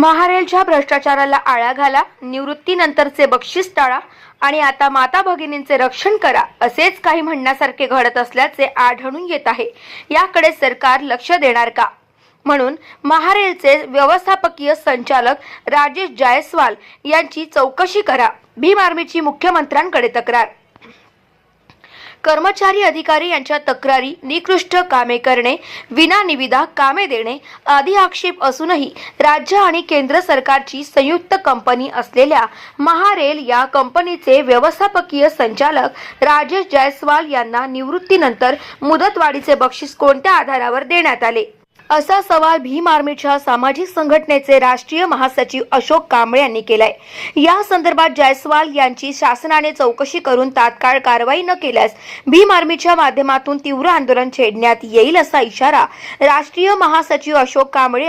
महारेलच्या भ्रष्टाचाराला आळा घाला निवृत्तीनंतरचे बक्षीस टाळा आणि आता माता भगिनींचे रक्षण करा असेच काही म्हणण्यासारखे घडत असल्याचे आढळून येत आहे. याकडे सरकार लक्ष देणार का? म्हणून महारेलचे व्यवस्थापकीय संचालक राजेश जायस्वाल यांची चौकशी करा. भीम आर्मीची मुख्यमंत्र्यांकडे तक्रार कर्मचारी अधिकारी यांच्या तक्रारी निकृष्ट कामे करणे विना निविदा कामे देणे आदी आक्षेप असूनही राज्य आणि केंद्र सरकारची संयुक्त कंपनी असलेल्या महारेल या कंपनीचे व्यवस्थापकीय संचालक राजेश जायस्वाल यांना निवृत्तीनंतर मुदतवाढीचे बक्षीस कोणत्या आधारावर देण्यात आले? असा सवाल भीम आर्मीच्या सामाजिक संघटनेचे राष्ट्रीय महासचिव अशोक कांबळे यांनी केलाय. या संदर्भात जायस्वाल यांची शासनाने चौकशी करून तात्काळ कारवाई न केल्यास भीम आर्मीच्या माध्यमातून तीव्र आंदोलन छेडण्यात येईल असा इशारा राष्ट्रीय महासचिव अशोक कांबळे यांनी